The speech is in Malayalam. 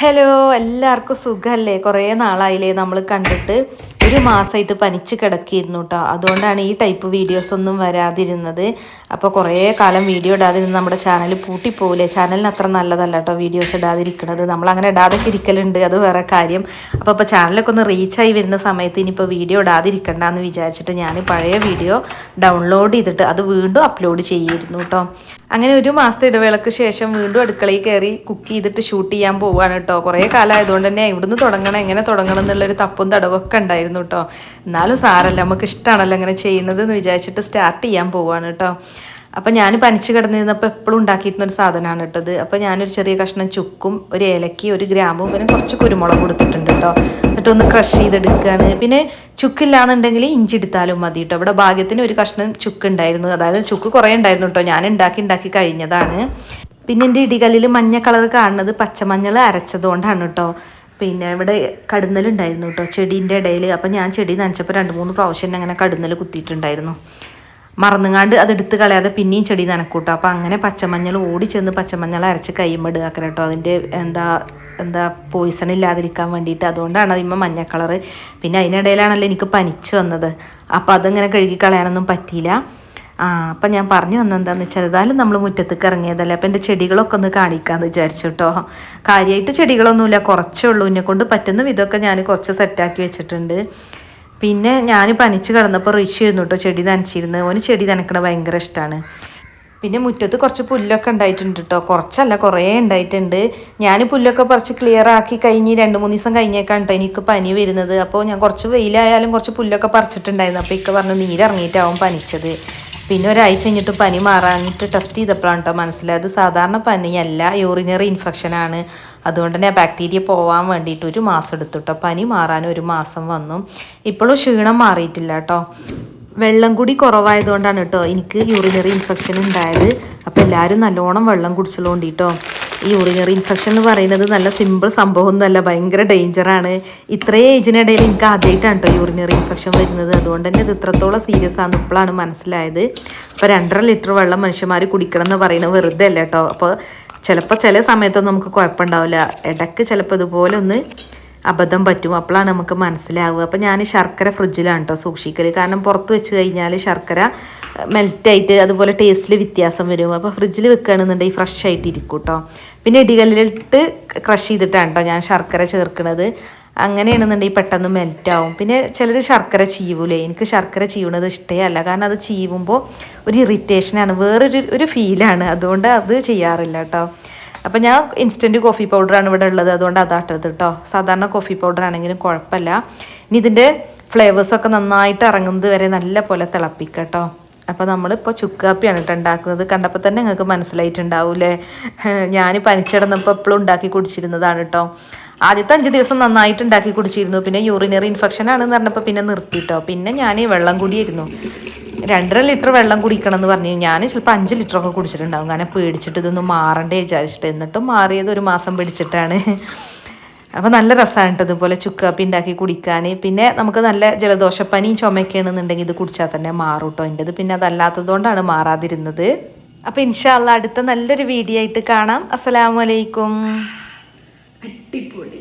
ഹലോ എല്ലാവർക്കും സുഖമല്ലേ കുറേ നാളായില്ലേ നമ്മൾ കണ്ടിട്ട്. ഒരു മാസമായിട്ട് പനിച്ച് കിടക്കിയിരുന്നു കേട്ടോ അതുകൊണ്ടാണ് ഈ ടൈപ്പ് വീഡിയോസ് ഒന്നും വരാതിരുന്നത്. അപ്പോൾ കുറേ കാലം വീഡിയോ ഇടാതിരുന്ന് നമ്മുടെ ചാനൽ പൂട്ടിപ്പോവില്ലേ ചാനലിന് അത്ര നല്ലതല്ല കേട്ടോ വീഡിയോസ് ഇടാതിരിക്കുന്നത് നമ്മൾ അങ്ങനെ ഇടാതെ ഇരിക്കലുണ്ട്. അത് വേറെ കാര്യം. അപ്പോൾ ഇപ്പോൾ ചാനലൊക്കെ ഒന്ന് റീച്ചായി വരുന്ന സമയത്ത് ഇനിയിപ്പോൾ വീഡിയോ ഇടാതിരിക്കണ്ട എന്ന് വിചാരിച്ചിട്ട് ഞാൻ പഴയ വീഡിയോ ഡൗൺലോഡ് ചെയ്തിട്ട് അത് വീണ്ടും അപ്ലോഡ് ചെയ്യുമായിരുന്നു കേട്ടോ അങ്ങനെ ഒരു മാസത്തെ ഇടവേളക്ക് ശേഷം വീണ്ടും അടുക്കളയിൽ കയറി കുക്ക് ചെയ്തിട്ട് ഷൂട്ട് ചെയ്യാൻ പോവുകയാണ് കേട്ടോ കുറേ കാലം ആയതുകൊണ്ട് തന്നെ ഇവിടുന്ന് തുടങ്ങണം എങ്ങനെ തുടങ്ങണം എന്നുള്ളൊരു തപ്പും തടവൊക്കെ ഉണ്ടായിരുന്നു കേട്ടോ. എന്നാലും സാരല്ല നമുക്ക് ഇഷ്ടമാണല്ലോ അങ്ങനെ ചെയ്യുന്നത് എന്ന് വിചാരിച്ചിട്ട് സ്റ്റാർട്ട് ചെയ്യാൻ പോവാണ് കേട്ടോ. അപ്പം ഞാൻ പനിച്ച് കിടന്നിരുന്നപ്പോൾ എപ്പോഴും ഉണ്ടാക്കിയിരുന്ന ഒരു സാധനമാണ് ഇട്ടത് അപ്പോൾ ഞാനൊരു ചെറിയ കഷ്ണം ചുക്കും ഒരു ഏലക്കി ഒരു ഗ്രാമ്പും പിന്നെ കുറച്ച് കുരുമുളക് കൊടുത്തിട്ടുണ്ട് കേട്ടോ. എന്നിട്ട് ഒന്ന് ക്രഷ് ചെയ്തെടുക്കുകയാണ് പിന്നെ ചുക്കില്ലാന്നുണ്ടെങ്കിൽ ഇഞ്ചി എടുത്താലും മതി കേട്ടോ. ഇവിടെ ഭാഗ്യത്തിന് ഒരു കഷ്ണം ചുക്ക് ഉണ്ടായിരുന്നു. അതായത് ചുക്ക് കുറേ ഉണ്ടായിരുന്നു കേട്ടോ. ഞാൻ ഉണ്ടാക്കി ഉണ്ടാക്കി കഴിഞ്ഞതാണ്. പിന്നെ എന്റെ ഇടികല്ലിൽ മഞ്ഞ കളർ കാണുന്നത് പച്ചമഞ്ഞൾ അരച്ചതുകൊണ്ടാണ് കേട്ടോ. പിന്നെ ഇവിടെ കടുന്നലുണ്ടായിരുന്നു കേട്ടോ ചെടീന്റെ ഇടയിൽ. അപ്പം ഞാൻ ചെടി നനച്ചപ്പോൾ രണ്ട് മൂന്ന് പ്രാവശ്യം അങ്ങനെ കടുന്നൽ കുത്തിയിട്ടുണ്ടായിരുന്നു. മറന്നുങ്ങാണ്ട് അത് എടുത്ത് കളയാതെ പിന്നെയും ചെടി നനക്കൂട്ടോ അപ്പോൾ അങ്ങനെ പച്ചമഞ്ഞൾ ഓടി ചെന്ന് പച്ചമഞ്ഞൾ അരച്ച് കയ്യുമ്പിടുക കേട്ടോ. അതിന്റെ എന്താ എന്താ പോയിസൺ ഇല്ലാതിരിക്കാൻ വേണ്ടിയിട്ട്. അതുകൊണ്ടാണ് അതിമ്മ മഞ്ഞ കളറ്. പിന്നെ അതിനിടയിലാണല്ലോ എനിക്ക് പനിച്ച് വന്നത്. അപ്പോൾ അതങ്ങനെ കഴുകി കളയാനൊന്നും പറ്റിയില്ല. അപ്പം ഞാൻ പറഞ്ഞു വന്നെന്താണെന്ന് വെച്ചാൽ ഏതായാലും നമ്മൾ മുറ്റത്തേക്ക് ഇറങ്ങിയതല്ലേ അപ്പം എന്റെ ചെടികളൊക്കെ ഒന്ന് കാണിക്കാമെന്ന് വിചാരിച്ചു കേട്ടോ കാര്യമായിട്ട് ചെടികളൊന്നുമില്ല കുറച്ചേ ഉള്ളൂ. എന്നെ കൊണ്ട് പറ്റുന്ന വിധമൊക്കെ ഞാൻ കുറച്ച് സെറ്റാക്കി വെച്ചിട്ടുണ്ട്. പിന്നെ ഞാൻ പനിച്ച് കിടന്നപ്പോൾ ഋഷി ആയിരുന്നു കേട്ടോ ചെടി നനച്ചിരുന്ന് ഓന് ചെടി നനക്കണ ഭയങ്കര ഇഷ്ടമാണ് പിന്നെ മുറ്റത്ത് കുറച്ച് പുല്ലൊക്കെ ഉണ്ടായിട്ടുണ്ട് കേട്ടോ കുറച്ചല്ല കുറേ ഉണ്ടായിട്ടുണ്ട്. ഞാൻ പുല്ലൊക്കെ പറിച്ച് ക്ലിയർ ആക്കി കഴിഞ്ഞ് രണ്ട് മൂന്ന് ദിവസം കഴിഞ്ഞേക്കാണ് കേട്ടോ എനിക്ക് പനി വരുന്നത്. അപ്പോൾ ഞാൻ കുറച്ച് വെയിലായാലും കുറച്ച് പുല്ലൊക്കെ പറിച്ചിട്ടുണ്ടായിരുന്നു. അപ്പോൾ ഇക്ക പറഞ്ഞു നീരിറങ്ങിയിട്ടാവും പനിച്ചത്. പിന്നെ ഒരാഴ്ച കഴിഞ്ഞിട്ട് പനി മാറാഞ്ഞിട്ട് ടെസ്റ്റ് ചെയ്തപ്പോഴാണ് കേട്ടോ മനസ്സിലായത്. സാധാരണ പനിയല്ല യൂറിനറി ഇൻഫെക്ഷനാണ് അതുകൊണ്ട് തന്നെ ബാക്ടീരിയ പോവാൻ വേണ്ടിയിട്ട് ഒരു മാസം എടുത്തു കേട്ടോ പനി മാറാൻ ഒരു മാസം വന്നു. ഇപ്പോഴും ക്ഷീണം മാറിയിട്ടില്ല കേട്ടോ വെള്ളം കൂടി കുറവായതുകൊണ്ടാണ് കേട്ടോ എനിക്ക് യൂറിനറി ഇൻഫെക്ഷൻ ഉണ്ടായത്. അപ്പോൾ എല്ലാവരും നല്ലോണം വെള്ളം കുടിച്ചതുകൊണ്ട് കേട്ടോ ഈ യൂറിനറി ഇൻഫെക്ഷൻ എന്ന് പറയുന്നത് നല്ല സിമ്പിൾ സംഭവമൊന്നുമല്ല ഭയങ്കര ഡേഞ്ചറാണ് ഇത്രയും ഏജിനിടയിൽ എനിക്ക് ആദ്യമായിട്ടാണ് കേട്ടോ യൂറിനറി ഇൻഫെക്ഷൻ വരുന്നത്. അതുകൊണ്ട് തന്നെ ഇത് ഇത്രത്തോളം സീരിയസ് ആണ് ഇപ്പോഴാണ് മനസ്സിലായത്. അപ്പോൾ രണ്ടര ലിറ്റർ വെള്ളം മനുഷ്യന്മാർ കുടിക്കണം എന്ന് പറയുന്നത് വെറുതെ അല്ല കേട്ടോ അപ്പോൾ ചിലപ്പോൾ ചില സമയത്തൊന്നും നമുക്ക് കുഴപ്പമുണ്ടാവില്ല. ഇടയ്ക്ക് ചിലപ്പോൾ ഇതുപോലെ ഒന്ന് അബദ്ധം പറ്റും. അപ്പോഴാണ് നമുക്ക് മനസ്സിലാവുക. അപ്പോൾ ഞാൻ ശർക്കര ഫ്രിഡ്ജിലാണ് കേട്ടോ സൂക്ഷിക്കൽ കാരണം പുറത്ത് വെച്ച് കഴിഞ്ഞാൽ ശർക്കര മെൽറ്റായിട്ട് അതുപോലെ ടേസ്റ്റിൽ വ്യത്യാസം വരും. അപ്പോൾ ഫ്രിഡ്ജിൽ വെക്കുകയാണെന്നുണ്ടെങ്കിൽ ഫ്രഷ് ആയിട്ട് കേട്ടോ പിന്നെ ഇടികല്ലിലിട്ട് ക്രഷ് ചെയ്തിട്ടാണ് കേട്ടോ ഞാൻ ശർക്കര ചേർക്കുന്നത് അങ്ങനെയാണെന്നുണ്ടെങ്കിൽ പെട്ടെന്ന് മെൽറ്റാവും പിന്നെ ചിലത് ശർക്കര ചീവൂലേ? എനിക്ക് ശർക്കര ചീവുന്നത് ഇഷ്ടമല്ല കാരണം അത് ചീവുമ്പോൾ ഒരു ഇറിറ്റേഷനാണ് വേറൊരു ഒരു ഫീലാണ് അതുകൊണ്ട് അത് ചെയ്യാറില്ല കേട്ടോ അപ്പോൾ ഞാൻ ഇൻസ്റ്റന്റ് കോഫി പൗഡറാണ് ഇവിടെ ഉള്ളത്. അതുകൊണ്ട് അതാട്ടത് കേട്ടോ സാധാരണ കോഫി പൗഡർ ആണെങ്കിലും കുഴപ്പമില്ല. ഇനി ഇതിന്റെ ഫ്ലേവേഴ്സൊക്കെ നന്നായിട്ട് ഇറങ്ങുന്നത് വരെ നല്ല പോലെ തിളപ്പിക്കാം കേട്ടോ അപ്പോൾ നമ്മളിപ്പോൾ ചുക്ക് കാപ്പിയാണ് കേട്ടോ ഉണ്ടാക്കുന്നത്. കണ്ടപ്പോൾ തന്നെ നിങ്ങൾക്ക് മനസ്സിലായിട്ടുണ്ടാവൂലേ ഞാൻ പനിച്ചിടന്നപ്പോൾ എപ്പോഴും ഉണ്ടാക്കി കുടിച്ചിരുന്നതാണ് കേട്ടോ ആദ്യത്തെ അഞ്ച് ദിവസം നന്നായിട്ട് ഉണ്ടാക്കി കുടിച്ചിരുന്നു. പിന്നെ യൂറിനറി ഇൻഫെക്ഷൻ ആണെന്ന് പറഞ്ഞപ്പോൾ പിന്നെ നിർത്തി നിർത്തിയിട്ടോ പിന്നെ ഞാൻ ഈ വെള്ളം കുടിയായിരുന്നു രണ്ടര ലിറ്റർ വെള്ളം കുടിക്കണം എന്ന് പറഞ്ഞു. ഞാൻ ചിലപ്പോൾ അഞ്ച് ലിറ്ററൊക്കെ കുടിച്ചിട്ടുണ്ടാവും. കാരണം പേടിച്ചിട്ട് ഇതൊന്നും മാറണ്ടേ വിചാരിച്ചിട്ട്. എന്നിട്ടും മാറിയത് ഒരു മാസം പിടിച്ചിട്ടാണ്. അപ്പോൾ നല്ല രസമാണ് കേട്ടോ ഇതുപോലെ ചുക്കാപ്പി ഉണ്ടാക്കി കുടിക്കാൻ പിന്നെ നമുക്ക് നല്ല ജലദോഷപ്പനിയും ചുമയ്ക്കണമെന്നുണ്ടെങ്കിൽ ഇത് കുടിച്ചാൽ തന്നെ മാറും കേട്ടോ എന്റെത് പിന്നെ അതല്ലാത്തതുകൊണ്ടാണ് മാറാതിരുന്നത്. അപ്പോൾ ഇൻഷാല്ല അടുത്ത നല്ലൊരു വീഡിയോ ആയിട്ട് കാണാം. അസ്സലാമലൈക്കും അടിപൊളി.